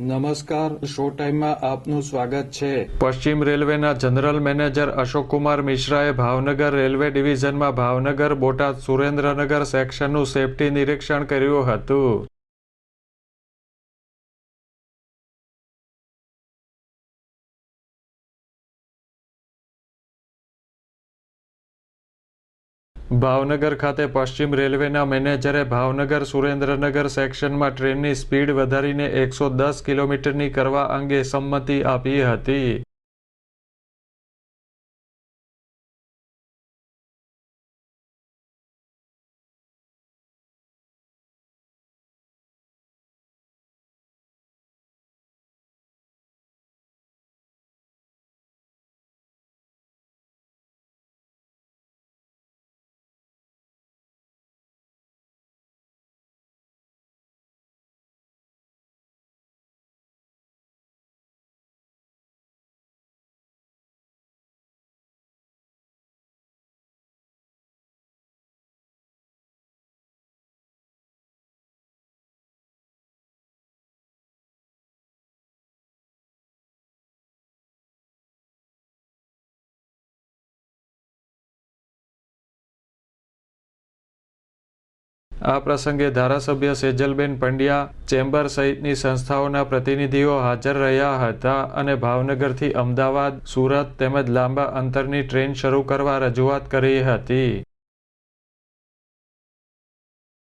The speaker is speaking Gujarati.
નમસ્કાર શો ટાઈમમાં આપનું સ્વાગત છે. પશ્ચિમ રેલવેના જનરલ મેનેજર અશોકકુમાર મિશ્રાએ ભાવનગર રેલવે ડિવિઝનમાં ભાવનગર બોટાદ સુરેન્દ્રનગર સેક્શનનું સેફટી નિરીક્ષણ કર્યું હતું. ભાવનગર ખાતે પશ્ચિમ રેલવેના મેનેજરે ભાવનગર સુરેન્દ્રનગર સેક્શનમાં ટ્રેનની સ્પીડ વધારીને એકસો દસ કિલોમીટરની કરવા અંગે સંમતિ આપી હતી. આ પ્રસંગે ધારાસભ્ય સેજલબેન પંડ્યા ચેમ્બર સહિતની સંસ્થાઓના પ્રતિનિધિઓ હાજર રહ્યા હતા અને ભાવનગરથી અમદાવાદ, સુરત તેમજ લાંબા અંતરની ટ્રેન શરૂ કરવા રજૂઆત કરી હતી.